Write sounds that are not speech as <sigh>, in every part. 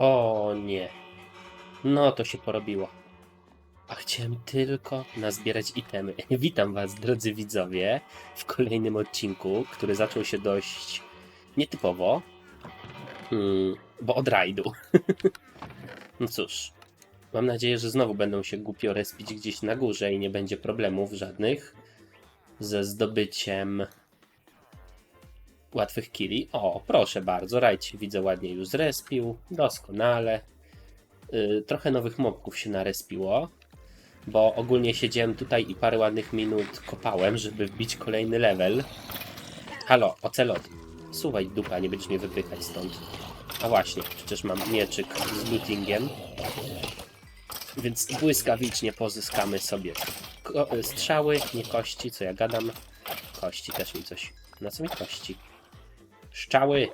O nie. No to się porobiło. A chciałem tylko nazbierać itemy. <laughs> Witam Was, drodzy widzowie, w kolejnym odcinku, który zaczął się dość nietypowo, mm, bo od rajdu. <laughs> no cóż, mam nadzieję, że znowu będą się głupio respić gdzieś na górze i nie będzie problemów żadnych ze zdobyciem łatwych killi. O, proszę bardzo, rajd widzę ładnie już zrespił, doskonale. Yy, trochę nowych mobków się narespiło, bo ogólnie siedziałem tutaj i parę ładnych minut kopałem, żeby wbić kolejny level. Halo, ocelot, suwaj dupa, nie będziesz mnie wypychać stąd. A właśnie, przecież mam mieczyk z lootingiem. Więc błyskawicznie pozyskamy sobie ko- strzały, nie kości, co ja gadam. Kości też mi coś. Na co mi kości? Szczały!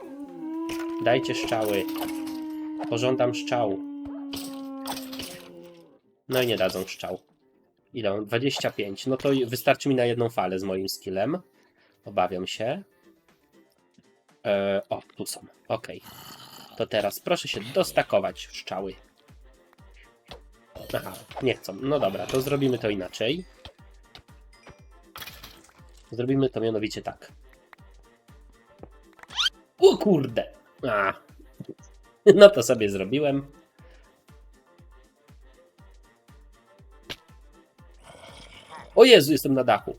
Dajcie szczały. Pożądam szczał. No i nie dadzą szczał. Ile? mam? 25. No to wystarczy mi na jedną falę z moim skillem. Obawiam się. E, o, tu są. Ok. To teraz proszę się dostakować szczały. Aha, nie chcą. No dobra, to zrobimy to inaczej. Zrobimy to mianowicie tak. O kurde! A. <laughs> No to sobie zrobiłem. O Jezu, jestem na dachu.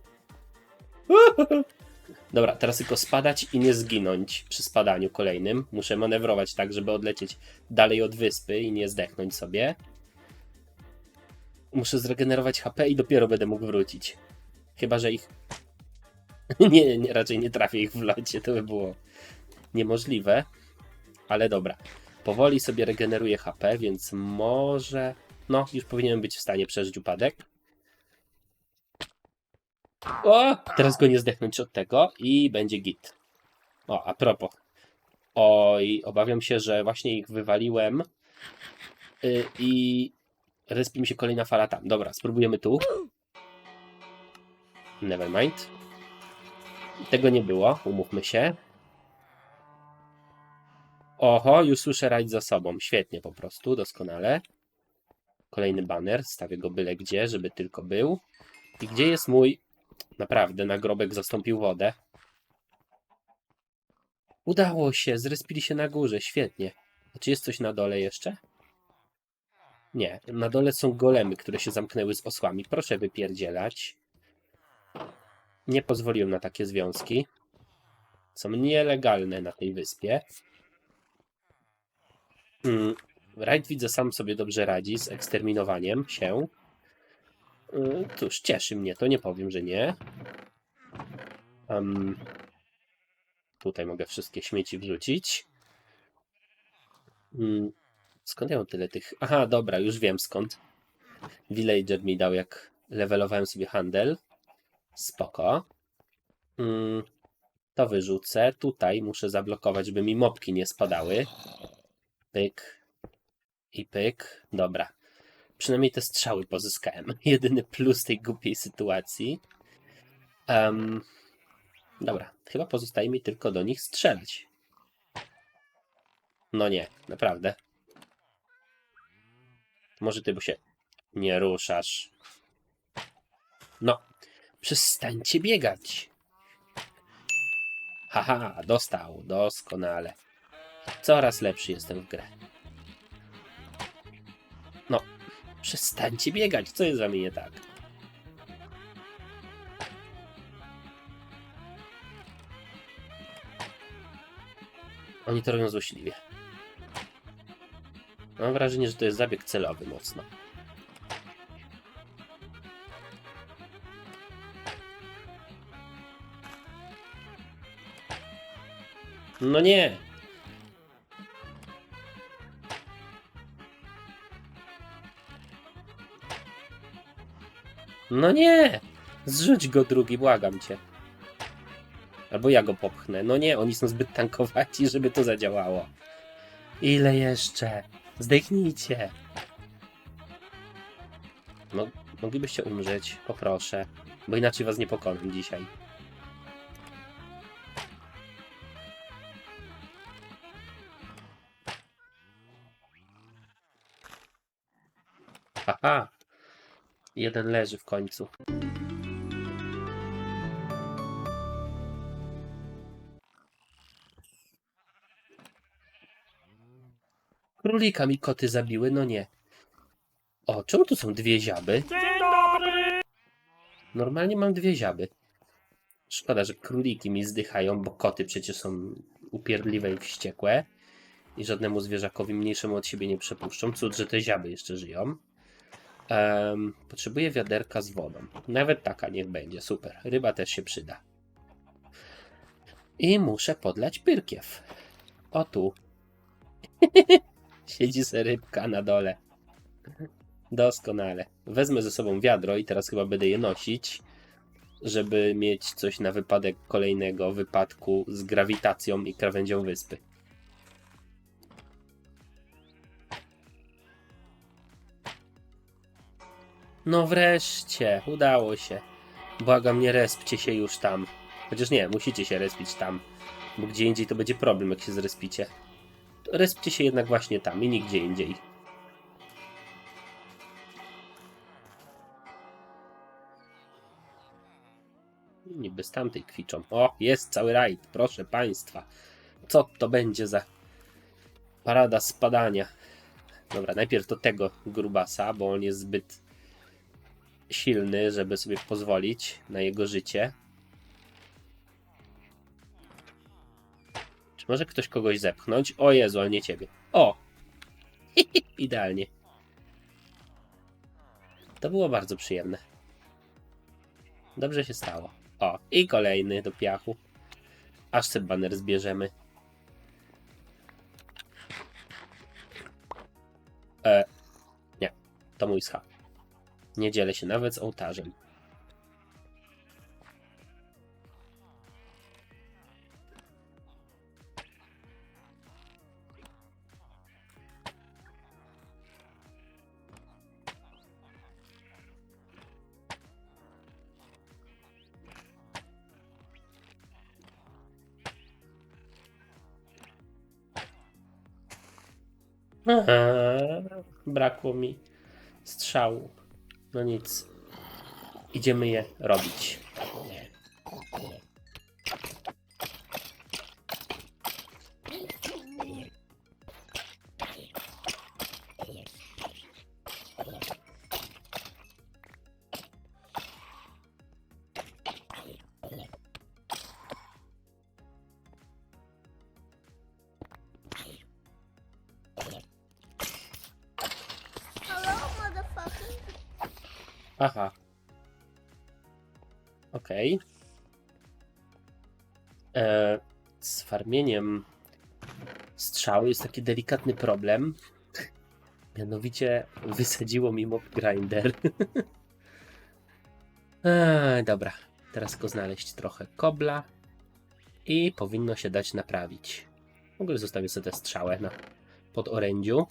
<laughs> Dobra, teraz tylko spadać i nie zginąć przy spadaniu kolejnym. Muszę manewrować tak, żeby odlecieć dalej od wyspy i nie zdechnąć sobie. Muszę zregenerować HP i dopiero będę mógł wrócić. Chyba, że ich. <laughs> nie, nie, raczej nie trafię ich w locie, to by było niemożliwe. Ale dobra. Powoli sobie regeneruję HP, więc może. No, już powinienem być w stanie przeżyć upadek. O! Teraz go nie zdechnąć od tego i będzie git. O, a propos. Oj, obawiam się, że właśnie ich wywaliłem. Yy, I respi mi się kolejna fala tam. Dobra, spróbujemy tu. Nevermind. Tego nie było, umówmy się. Oho, już słyszę rajd za sobą. Świetnie po prostu, doskonale. Kolejny banner, stawię go byle gdzie, żeby tylko był. I gdzie jest mój... Naprawdę, nagrobek zastąpił wodę. Udało się, zrespili się na górze, świetnie. A czy jest coś na dole jeszcze? Nie, na dole są golemy, które się zamknęły z osłami. Proszę wypierdzielać. Nie pozwoliłem na takie związki. Są nielegalne na tej wyspie. Mm, Raid widzę sam sobie dobrze radzi z eksterminowaniem się. Mm, Cóż, cieszy mnie to, nie powiem, że nie. Em, tutaj mogę wszystkie śmieci wrzucić. Mm, Skąd ja mam tyle tych? Aha, dobra, już wiem skąd. Villager mi dał, jak levelowałem sobie handel. Spoko. Mm, to wyrzucę. Tutaj muszę zablokować, żeby mi mopki nie spadały. Pyk. I pyk. Dobra. Przynajmniej te strzały pozyskałem. <laughs> Jedyny plus tej głupiej sytuacji. Em, dobra. Chyba pozostaje mi tylko do nich strzelać. No nie, naprawdę. Może ty, bo się nie ruszasz. No, przestańcie biegać. Haha, dostał, doskonale. Coraz lepszy jestem w grę. No, przestańcie biegać, co jest za mnie nie tak? Oni to robią złośliwie. Mam wrażenie, że to jest zabieg celowy mocno. No nie! No nie! Zrzuć go drugi, błagam cię. Albo ja go popchnę. No nie, oni są zbyt tankowaci, żeby to zadziałało. Ile jeszcze? Zdechnijcie! No, moglibyście umrzeć, poproszę. Bo inaczej was nie pokonam dzisiaj. Haha! Jeden leży w końcu. Królika mi koty zabiły, no nie. O, czemu tu są dwie ziaby? Normalnie mam dwie ziaby. Szkoda, że króliki mi zdychają, bo koty przecież są upierdliwe i wściekłe. I żadnemu zwierzakowi mniejszemu od siebie nie przepuszczą. Cud, że te ziaby jeszcze żyją. Em, potrzebuję wiaderka z wodą. Nawet taka niech będzie, super. Ryba też się przyda. I muszę podlać pyrkiew. O tu. <laughs> Siedzi se rybka na dole. Doskonale. Wezmę ze sobą wiadro i teraz chyba będę je nosić, żeby mieć coś na wypadek kolejnego wypadku z grawitacją i krawędzią wyspy. No wreszcie, udało się. Błagam, nie respcie się już tam. Chociaż nie, musicie się respić tam, bo gdzie indziej to będzie problem, jak się zrespicie. Respcie się jednak właśnie tam i nigdzie indziej. Niby z tamtej kwiczą. O, jest cały rajd, proszę państwa. Co to będzie za parada spadania? Dobra, najpierw do tego grubasa, bo on jest zbyt silny, żeby sobie pozwolić na jego życie. Czy może ktoś kogoś zepchnąć? O Jezu, ale nie ciebie. O! <laughs> Idealnie. To było bardzo przyjemne. Dobrze się stało. O, i kolejny do piachu. Aż se baner zbierzemy. E, nie, to mój schab. Nie dzielę się nawet z ołtarzem. Aha, brakło mi strzału. No nic. Idziemy je robić. Z farmieniem strzały jest taki delikatny problem. Mianowicie wysadziło mi mob grinder. <laughs> Eee, dobra, teraz tylko znaleźć trochę kobla i powinno się dać naprawić. W ogóle zostawię sobie tę strzałę na podorędziu.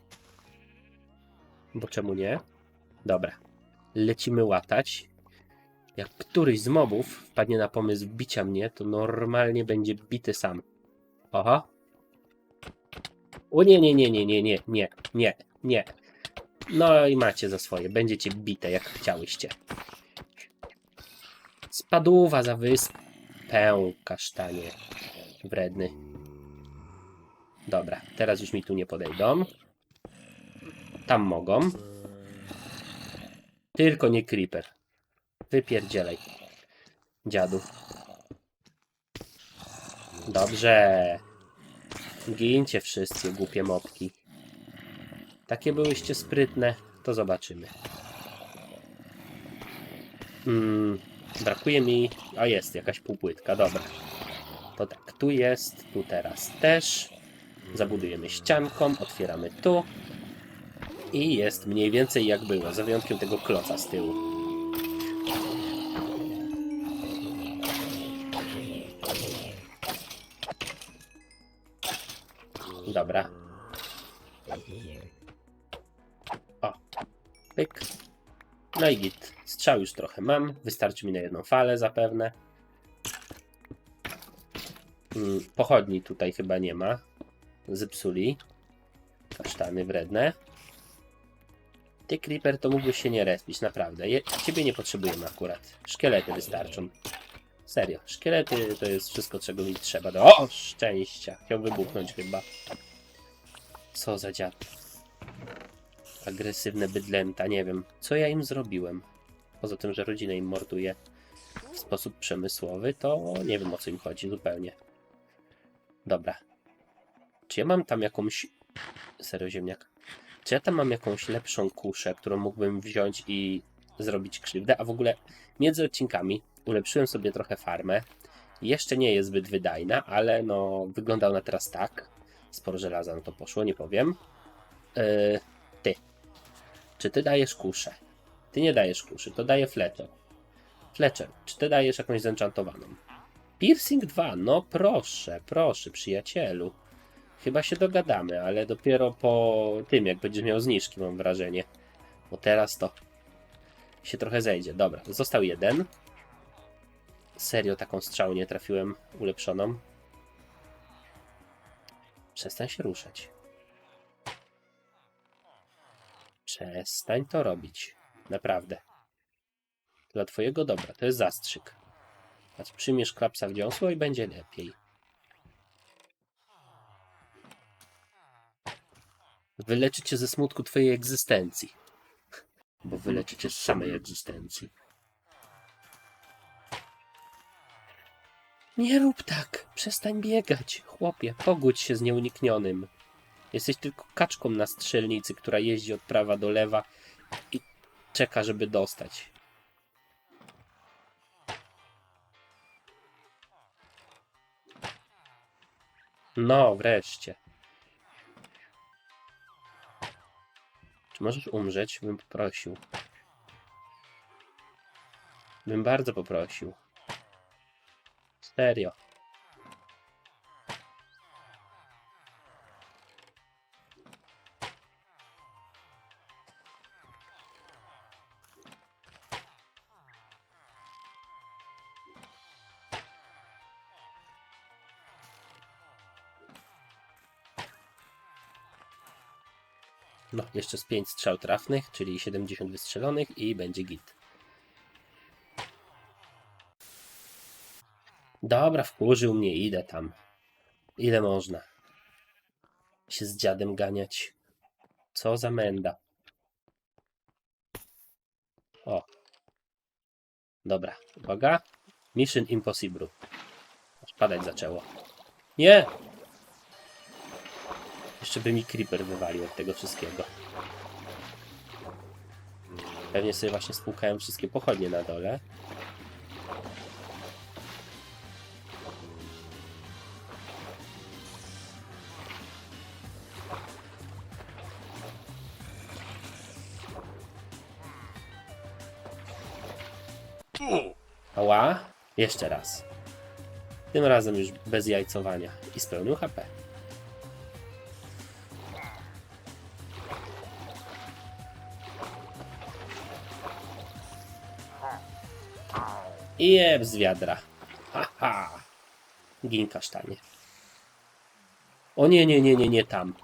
Bo czemu nie? Dobra, lecimy łatać. Jak któryś z mobów wpadnie na pomysł bicia mnie, to normalnie będzie bity sam. Oho. O nie, nie, nie, nie, nie, nie, nie, nie, nie. No i macie za swoje. Będziecie bite jak chciałyście. Spadłuwa za wyspę, kasztanie. Wredny. Dobra, teraz już mi tu nie podejdą. Tam mogą. Tylko nie creeper. Wypierdzielaj. Dziadu. Dobrze. Gincie wszyscy, głupie mopki. Takie byłyście sprytne, to zobaczymy. Mm, brakuje mi... A jest, jakaś półpłytka, dobra. To tak, tu jest, tu teraz też. Zabudujemy ścianką, otwieramy tu. I jest mniej więcej jak było, za wyjątkiem tego kloca z tyłu. Strzał już trochę mam. Wystarczy mi na jedną falę zapewne. Mm, Pochodni tutaj chyba nie ma. Zepsuli. Kasztany wredne. Ty, Creeper, to mógłbyś się nie respić, naprawdę. Je, ciebie nie potrzebujemy akurat. Szkielety wystarczą. Serio, szkielety to jest wszystko, czego mi trzeba. Do... O, szczęścia. Chciał wybuchnąć chyba. Co za dziad. Agresywne bydlęta, nie wiem. Co ja im zrobiłem? Poza tym, że rodzinę im morduję w sposób przemysłowy, to nie wiem o co im chodzi zupełnie. Dobra. Czy ja mam tam jakąś... Serio, ziemniak? Czy ja tam mam jakąś lepszą kuszę, którą mógłbym wziąć i zrobić krzywdę? A w ogóle między odcinkami ulepszyłem sobie trochę farmę. Jeszcze nie jest zbyt wydajna, ale no wygląda ona teraz tak. Sporo żelaza na to poszło, nie powiem. Yy, ty. Czy ty dajesz kuszę? Ty nie dajesz kuszy, to daje Fletcher. Fletcher, czy ty dajesz jakąś zenchantowaną? Piercing 2, no proszę, proszę, przyjacielu. Chyba się dogadamy, ale dopiero po tym, jak będziesz miał zniżki, mam wrażenie. Bo teraz to się trochę zejdzie. Dobra, został jeden. Serio taką strzałę nie trafiłem ulepszoną. Przestań się ruszać. Przestań to robić. Naprawdę. Dla twojego dobra. To jest zastrzyk. Patrz, przyjmiesz klapsa w dziąsło i będzie lepiej. Wyleczycie ze smutku twojej egzystencji. Bo wyleczycie z samej egzystencji. Nie rób tak. Przestań biegać. Chłopie, pogódź się z nieuniknionym. Jesteś tylko kaczką na strzelnicy, która jeździ od prawa do lewa i czeka, żeby dostać. No, wreszcie. Czy możesz umrzeć? Bym poprosił. Bym bardzo poprosił. Serio. 5 strzał trafnych, czyli 70 wystrzelonych i będzie git. Dobra, wkurzył mnie, idę tam. Ile można? Się z dziadem ganiać. Co za menda. O. Dobra, uwaga. Mission Impossible. Padać zaczęło. Nie! Jeszcze by mi creeper wywalił od tego wszystkiego. Pewnie sobie właśnie spłukałem wszystkie pochodnie na dole. Ała, jeszcze raz. Tym razem już bez jajcowania i spełnił HP. I jeb z wiadra. Haha. Gin kasztanie. O nie, nie, nie, nie, nie tam.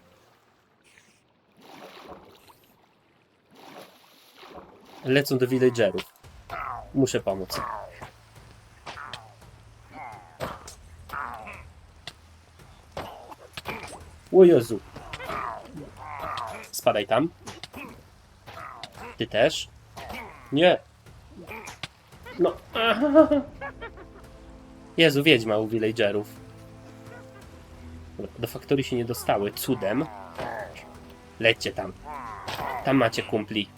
Lecą do villagerów. Muszę pomóc. O Jezu. Spadaj tam. Ty też? Nie. No. <laughs> Jezu, wiedźma u villagerów. Do faktorii się nie dostały. Cudem. Lećcie tam. Tam macie kumpli.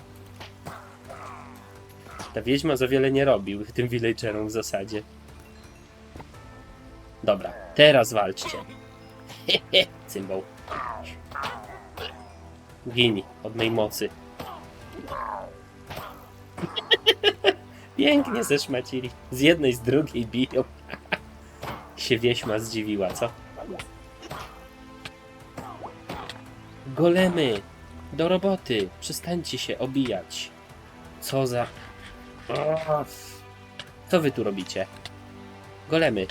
Ta wiedźma za wiele nie robił tym villagerom w zasadzie. Dobra, teraz walczcie. Hehe, <laughs> cymbał. Gini od mej mocy. Pięknie zeszmacili. Z jednej, z drugiej biją. <laughs> się wieśma zdziwiła, co? Golemy! Do roboty! Przestańcie się obijać. Co za... Co wy tu robicie? Golemy.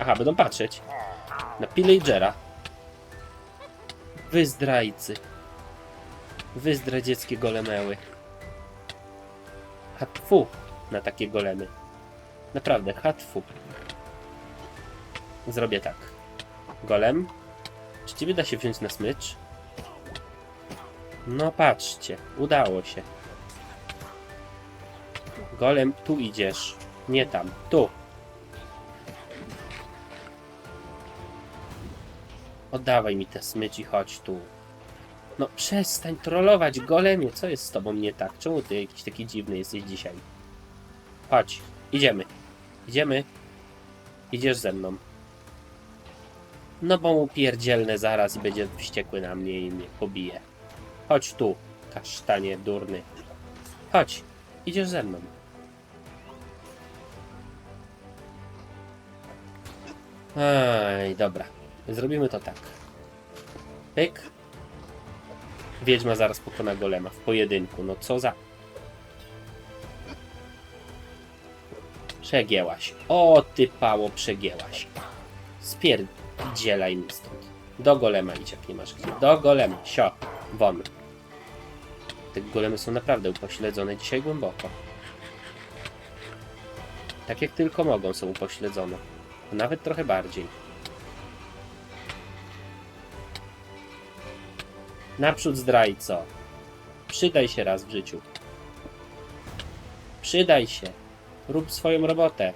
Aha, będą patrzeć. Na Pillagera. Wy zdrajcy. Wy zdradzieckie golemeły. Hatfu na takie golemy. Naprawdę, hatfu. Zrobię tak. Golem. Czy ciebie da się wziąć na smycz? No patrzcie, udało się. Golem, tu idziesz. Nie tam, tu. Oddawaj mi te smyci, chodź tu. No przestań trollować, golemie, co jest z tobą nie tak? Czemu ty jakiś taki dziwny jesteś dzisiaj? Chodź, idziemy. Idziemy. Idziesz ze mną. No bo mu pierdzielnę zaraz będzie wściekły na mnie i mnie pobije. Chodź tu, kasztanie durny. Chodź, idziesz ze mną. Aj, dobra. Zrobimy to tak. Pyk. Wiedźma zaraz pokona golema w pojedynku. No co za... Przegięłaś. O, ty pało, przegięłaś. Spierdzielaj mi stąd. Do golema idź, jak nie masz gdzie. Do golema. Sio. Won. Te golemy są naprawdę upośledzone dzisiaj głęboko. Tak jak tylko mogą są upośledzone. Nawet trochę bardziej. Naprzód zdrajco. Przydaj się raz w życiu. Przydaj się. Rób swoją robotę.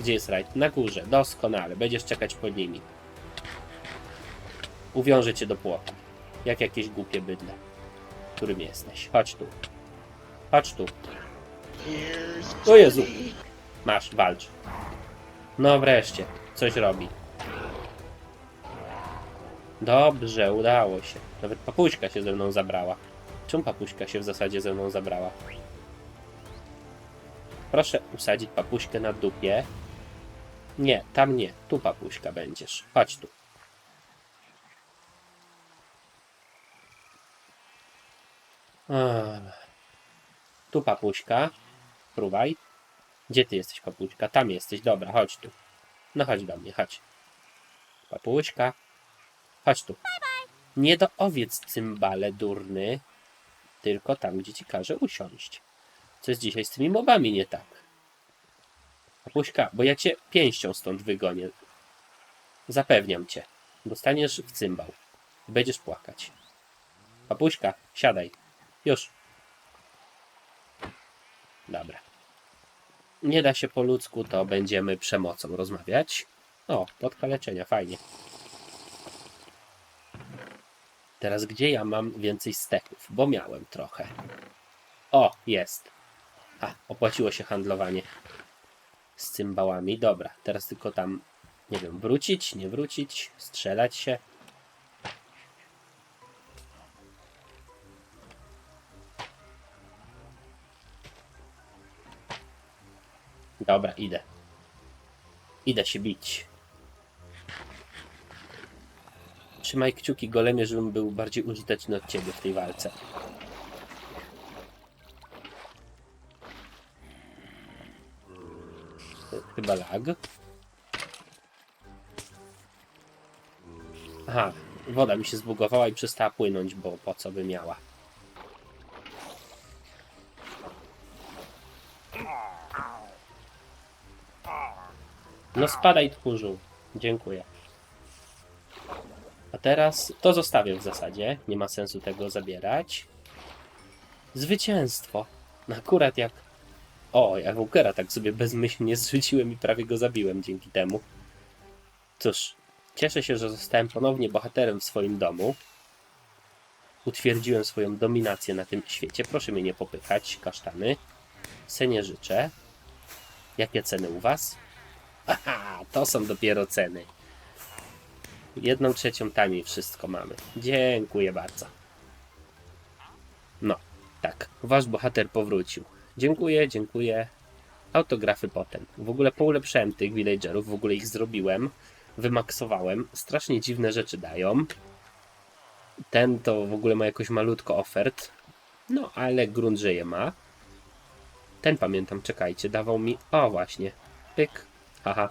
Gdzie jest rajd? Na górze. Doskonale. Będziesz czekać pod nimi. Uwiążę cię do płota. Jak jakieś głupie bydle. Którym jesteś. Chodź tu. Chodź tu. O Jezu. Masz, walcz. No wreszcie. Coś robi. Dobrze, udało się. Nawet papuśka się ze mną zabrała. Czemu papuśka się w zasadzie ze mną zabrała? Proszę usadzić papuśkę na dupie. Nie, tam nie. Tu papuśka będziesz. Chodź tu. Tu papuśka. Próbaj. Gdzie ty jesteś, papuśka? Tam jesteś. Dobra, chodź tu. No chodź do mnie, chodź. Papuśka. Chodź tu. Nie do owiec, cymbale durny. Tylko tam, gdzie ci każę usiąść. Co jest dzisiaj z tymi mobami nie tak? Papuśka, bo ja cię pięścią stąd wygonię. Zapewniam cię. Dostaniesz w cymbał. Będziesz płakać. Papuśka, siadaj. Już. Dobra. Nie da się po ludzku, to będziemy przemocą rozmawiać. O, podka leczenia, fajnie. Teraz gdzie ja mam więcej steków? Bo miałem trochę. O, jest. A, opłaciło się handlowanie z cymbałami. Dobra, teraz tylko tam, nie wiem, wrócić, nie wrócić, strzelać się. Dobra, idę. Idę się bić. Trzymaj kciuki golemie, żebym był bardziej użyteczny od ciebie w tej walce. Chyba lag. Aha, woda mi się zbugowała i przestała płynąć, bo po co by miała. No spadaj tchórzu. Dziękuję. Teraz to zostawię w zasadzie. Nie ma sensu tego zabierać. Zwycięstwo. No Akurat jak... O, ja Walkera tak sobie bezmyślnie zrzuciłem i prawie go zabiłem dzięki temu. Cóż, cieszę się, że zostałem ponownie bohaterem w swoim domu. Utwierdziłem swoją dominację na tym świecie. Proszę mnie nie popychać, kasztany. Se nie życzę. Jakie ceny u was? Aha, to są dopiero ceny. Jedną trzecią taniej wszystko mamy. Dziękuję bardzo. No, tak. Wasz bohater powrócił. Dziękuję, dziękuję. Autografy potem. W ogóle poulepszyłem tych villagerów, w ogóle ich zrobiłem. Wymaksowałem. Strasznie dziwne rzeczy dają. Ten to w ogóle ma jakoś malutko ofert. No, ale grunt, że je ma. Ten pamiętam, czekajcie, dawał mi... O, właśnie. Pyk. Haha.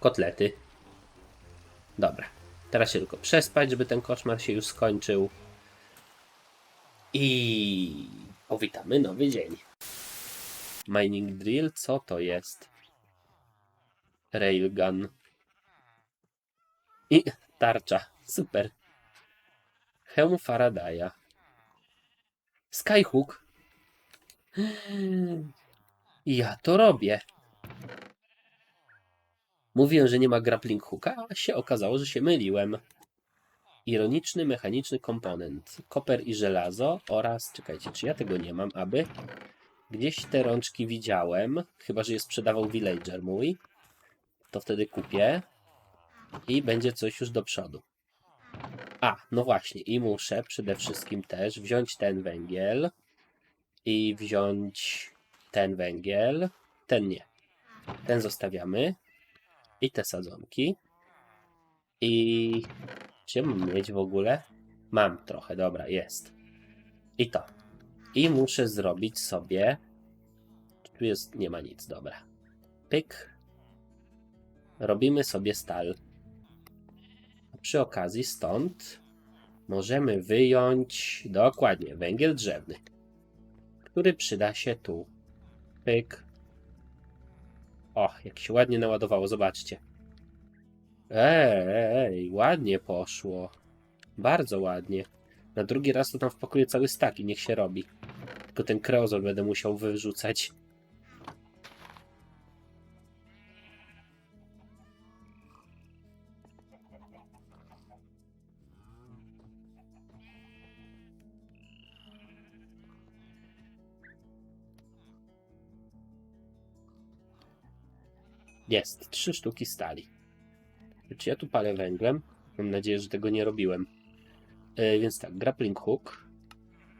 Kotlety. Dobra. Teraz się tylko przespać, żeby ten koszmar się już skończył. I powitamy nowy dzień. Mining drill, co to jest? Railgun. I tarcza. Super. Hełm Faradaya. Skyhook. Ja to robię. Mówiłem, że nie ma grappling hooka, a się okazało, że się myliłem. Ironiczny mechaniczny komponent. Koper i żelazo oraz... Czekajcie, czy ja tego nie mam, aby... Gdzieś te rączki widziałem, chyba, że je sprzedawał villager mój. To wtedy kupię. I będzie coś już do przodu. A, no właśnie, i muszę przede wszystkim też wziąć ten węgiel i wziąć ten węgiel. Ten nie. Ten zostawiamy. I te sadzonki. I czy mam mieć w ogóle? Mam trochę, dobra, jest. I to. I muszę zrobić sobie. Tu jest, nie ma nic, dobra. Pyk. Robimy sobie stal. A przy okazji stąd możemy wyjąć dokładnie węgiel drzewny, który przyda się tu. Pyk. O, jak się ładnie naładowało, zobaczcie. Ej, ładnie poszło. Bardzo ładnie. Na drugi raz to tam wpakuję cały stak i niech się robi. Tylko ten kreozol będę musiał wyrzucać. Jest, trzy sztuki stali. Czy ja tu palę węglem? Mam nadzieję, że tego nie robiłem. E, więc tak, grappling hook.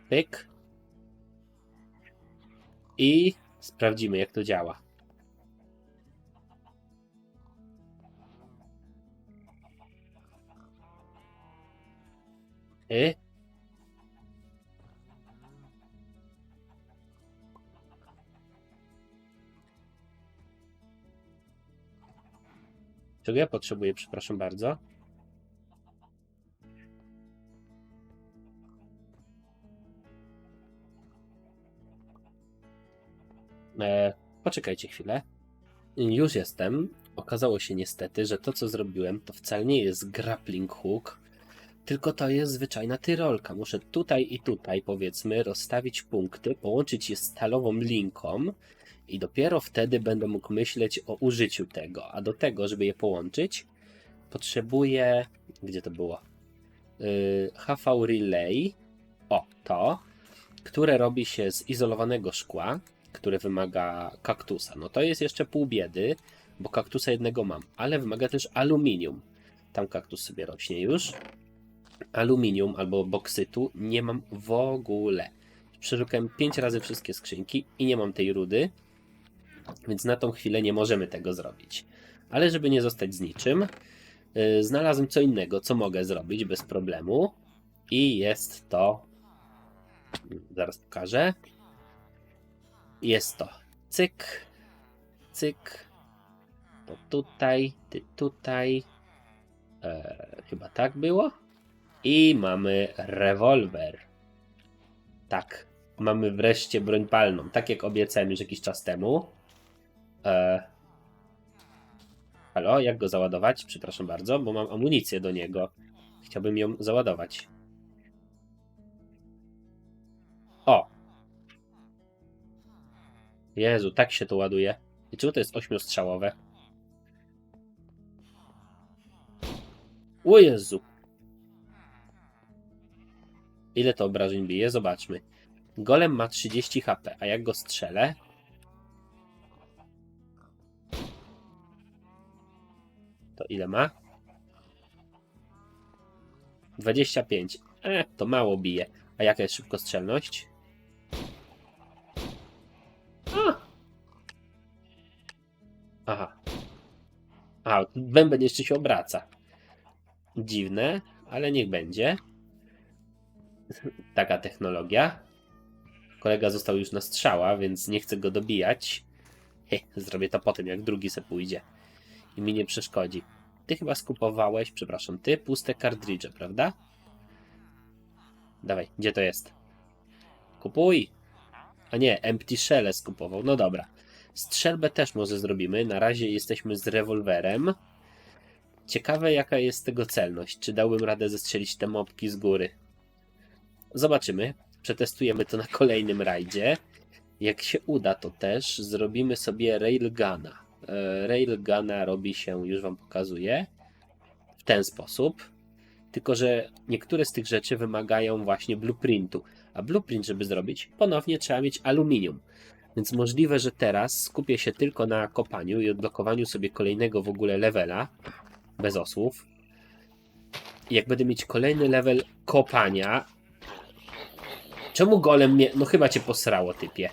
Pyk. I sprawdzimy, jak to działa. I Czego ja potrzebuję, przepraszam bardzo? E, poczekajcie chwilę. Już jestem. Okazało się niestety, że to co zrobiłem to wcale nie jest grappling hook, tylko to jest zwyczajna tyrolka. Muszę tutaj i tutaj powiedzmy rozstawić punkty, połączyć je stalową linką i dopiero wtedy będę mógł myśleć o użyciu tego. A do tego, żeby je połączyć, potrzebuję. Gdzie to było? Yy, HV Relay. O, to. Które robi się z izolowanego szkła, które wymaga kaktusa. No to jest jeszcze pół biedy, bo kaktusa jednego mam, ale wymaga też aluminium. Tam kaktus sobie rośnie już. Aluminium albo boksytu nie mam w ogóle. Przeszukałem 5 razy wszystkie skrzynki i nie mam tej rudy. Więc na tą chwilę nie możemy tego zrobić. Ale żeby nie zostać z niczym, yy, znalazłem co innego, co mogę zrobić bez problemu. I jest to. Zaraz pokażę. Jest to cyk, cyk. To tutaj, ty tutaj. E, chyba tak było. I mamy rewolwer. Tak. Mamy wreszcie broń palną. Tak jak obiecałem już jakiś czas temu. E... Halo, jak go załadować? Przepraszam bardzo, bo mam amunicję do niego. Chciałbym ją załadować. O! Jezu, tak się to ładuje. I czemu to jest ośmiostrzałowe? O Jezu! Ile to obrażeń bije? Zobaczmy. Golem ma 30 HP, a jak go strzelę, To ile ma? 25. E, to mało bije. A jaka jest szybkostrzelność? A! Aha. A, bęben jeszcze się obraca. Dziwne, ale niech będzie. Taka technologia. Kolega został już na strzała, więc nie chcę go dobijać. He, zrobię to potem, jak drugi se pójdzie. I mi nie przeszkodzi. ty chyba skupowałeś, przepraszam, ty puste kartridże, prawda? Dawaj, gdzie to jest? Kupuj! A nie, empty shell skupował. No dobra. Strzelbę też może zrobimy. Na razie jesteśmy z rewolwerem. Ciekawe jaka jest tego celność. Czy dałbym radę zestrzelić te mopki z góry? Zobaczymy. Przetestujemy to na kolejnym rajdzie. Jak się uda, to też zrobimy sobie railguna. E, Railguna robi się, już Wam pokazuję, w ten sposób. Tylko, że niektóre z tych rzeczy wymagają właśnie blueprintu. A blueprint, żeby zrobić, ponownie trzeba mieć aluminium. Więc możliwe, że teraz skupię się tylko na kopaniu i odblokowaniu sobie kolejnego w ogóle levela, bez osłów. Jak będę mieć kolejny level kopania. Czemu golem mnie. No chyba cię posrało, typie.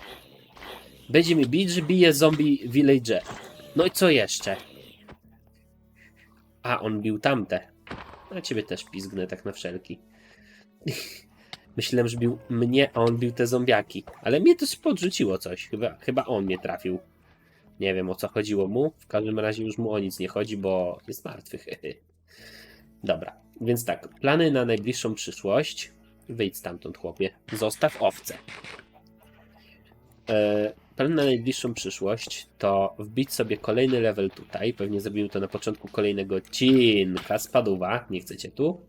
Będzie mi bić, że bije zombie village. No i co jeszcze? A, on bił tamte. A ciebie też pizgnę tak na wszelki. <laughs> Myślałem, że bił mnie, a on bił te zombiaki. Ale mnie też podrzuciło coś. Chyba, chyba on mnie trafił. Nie wiem o co chodziło mu. W każdym razie już mu o nic nie chodzi, bo jest martwy. <laughs> Dobra, więc tak. Plany na najbliższą przyszłość. Wyjdź stamtąd, chłopie. Zostaw owce. E, plan na najbliższą przyszłość to wbić sobie kolejny level tutaj. Pewnie zrobimy to na początku kolejnego odcinka. Spaduwa, nie chcecie tu.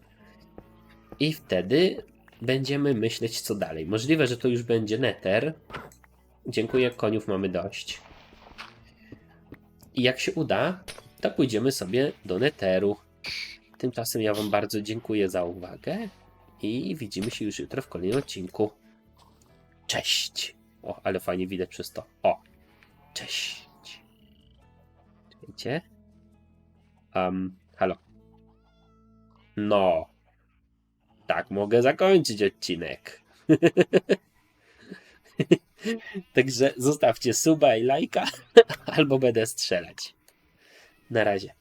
I wtedy będziemy myśleć, co dalej. Możliwe, że to już będzie Nether. Dziękuję, koniów mamy dość. I jak się uda, to pójdziemy sobie do Netheru. Tymczasem ja Wam bardzo dziękuję za uwagę i widzimy się już jutro w kolejnym odcinku. Cześć! O, ale fajnie widać przez to. O! Cześć! Czekajcie. Um, halo. No. Tak mogę zakończyć odcinek. <laughs> Także zostawcie suba i lajka, <laughs> albo będę strzelać. Na razie.